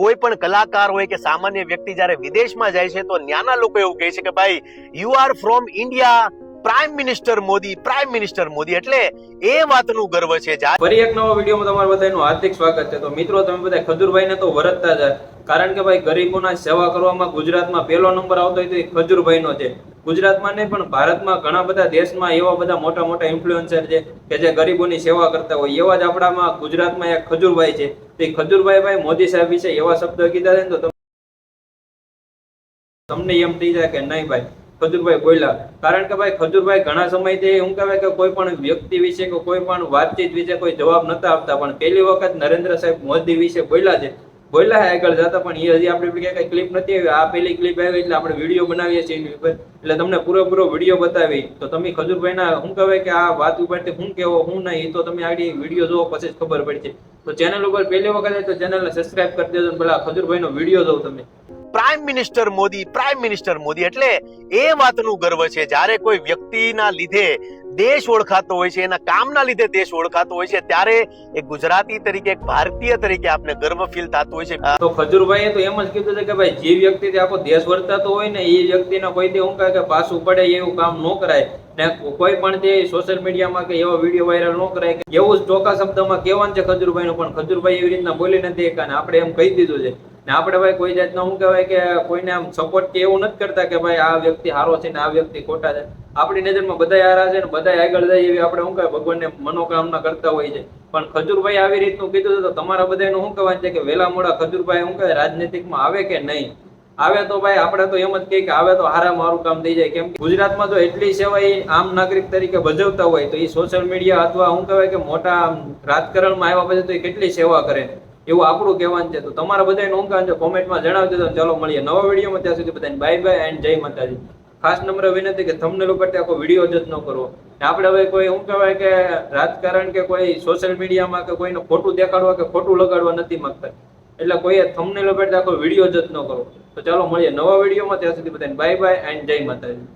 કોઈ પણ કલાકાર હોય કે સામાન્ય વ્યક્તિ જ્યારે વિદેશમાં જાય છે તો ત્યાંના લોકો એવું કહે છે કે ભાઈ you are from India prime minister Modi prime minister Modi, એટલે એ વાતનું ગર્વ છે ફરી એક નવો વિડીયોમાં તમારું બધાનું હાર્દિક સ્વાગત છે. તો મિત્રો, તમે બધા ખજુરભાઈને તો વરતતા જ કારણ કે ભાઈ, ગરીબોના સેવા કરવામાં ગુજરાતમાં પહેલો નંબર આવતો હોય તો એ ખજુરભાઈનો છે. ગુજરાતમાં નહીં, પણ ભારતમાં ઘણા બધા દેશમાં એવા બધા મોટા મોટા ઇન્ફ્લુએન્સર છે કે જે ગરીબોની સેવા કરતા હોય. એવા જ આપણામાં ગુજરાતમાં એક ખજુરભાઈ છે. તો એ ખજુરભાઈ ભાઈ મોદી સાહેબ વિશે એવા શબ્દો કીધા છે ને તો તમને એમ થઈ જાય કે નહીં ભાઈ? ખજૂરભાઈ બોલ્યા. કારણ કે ભાઈ, ખજુરભાઈ ઘણા સમયથી એમ કહેવાય કે કોઈ પણ વ્યક્તિ વિશે કે કોઈ પણ વાતચીત વિશે કોઈ જવાબ નતા આપતા, પણ પહેલી વખત નરેન્દ્ર સાહેબ મોદી વિશે બોલ્યા છે. બોલ્યા આગળ જતા, પણ એ હજી આપણે કઈ ક્લિપ નથી આવી. આ પેલી ક્લિપ આવી એટલે આપણે વીડિયો બનાવીએ છીએ એની ઉપર. એટલે તમને પૂરેપૂરો વીડિયો બતાવી. તો તમે ખજુરભાઈના શું કહેવાય કે આ વાત ઉપરથી શું કેવો શું નહીં તો તમે આગળ વીડિયો જોવો, પછી જ ખબર પડશે. તો ચેનલ ઉપર પહેલી વખત તો ચેનલને સબસ્ક્રાઇબ કરી દેજો પેલા ખજૂરભાઈનો વીડિયો જોવો તમે. Prime minister Modi prime minister Modi. એટલે એ વાતનું ગર્વ છે. જ્યારે કોઈ વ્યક્તિના લીધે દેશ ઓળખાતો હોય છે, એના કામના લીધે દેશ ઓળખાતો હોય છે, ત્યારે એક ગુજરાતી તરીકે, એક ભારતીય તરીકે આપને ગર્વ ફીલ થતું હોય છે. તો ખજૂરભાઈએ તો એમ જ કીધું છે કે ભાઈ, જે વ્યક્તિ આખો દેશ વર્તાતો હોય ને, એ વ્યક્તિને કોઈથી હું કહે કે પાછું પડે, એવું કામ ન કરાય. ને કોઈ પણ તે સોશિયલ મીડિયામાં કે એવો વીડિયો વાયરલ ન કરાય કે એવું જ ટોકા શબ્દમાં કહેવાનું છે ખજુરભાઈનું, પણ ખજુરભાઈ એવી રીતના બોલી નથી અને આપણે એમ કહી દીધું છે. ને આપણે ભાઈ કોઈ જાતનો શું કહેવાય કે કોઈને આમ સપોર્ટ કે એવું નથી કરતા કે ભાઈ આ વ્યક્તિ સારો છે ને આ વ્યક્તિ ખોટા છે. આપણી નજરમાં બધા હારા છે ને બધા આગળ જાય એવી આપણે શું કહેવાય, ભગવાનને મનોકામના કરતા હોય છે. પણ ખજૂરભાઈ આવી રીતનું કીધું તો તમારા બધાનું શું કહેવાય છે કે વેલા મોડા ખજૂરભાઈ શું કહેવાય, રાજનીતિકમાં આવે કે નહીં? આવે તો ભાઈ આપણે તો એમ જ કહીએ કે આવે તો હારા મારું કામ થઈ જાય. કેમ કે ગુજરાતમાં જો એટલી સેવા એ આમ નાગરિક તરીકે ભજવતા હોય તો એ સોશિયલ મીડિયા અથવા શું કહેવાય કે મોટા રાજકારણમાં આવ્યા પછી તો એ કેટલી સેવા કરે? એવું આપણું કહેવાનું છે, તો તમારા બધાને ઊંઘ જો કોમેન્ટમાં જણાવી દેજો ચાલો મળીએ નવા વિડીયોમાં, ત્યાં સુધી બધાને બાય બાય એન્ડ જય માતાજી. ખાસ નંબર વિનંતી કે થંબનેલ ઉપર આખો વીડિયો જ ન કરવો ને આપણે હવે કોઈ શું કહેવાય કે રાજકારણ કે કોઈ સોશિયલ મીડિયામાં કે કોઈને ખોટું દેખાડવા કે ખોટું લગાડવા નથી માંગતા. એટલે કોઈએ થમને ઉપર આખો વીડિયો જ ન કરો. તો ચાલો મળીએ નવા વિડીયોમાં, ત્યાં સુધી બધાને બાય બાય એન્ડ જય માતાજી.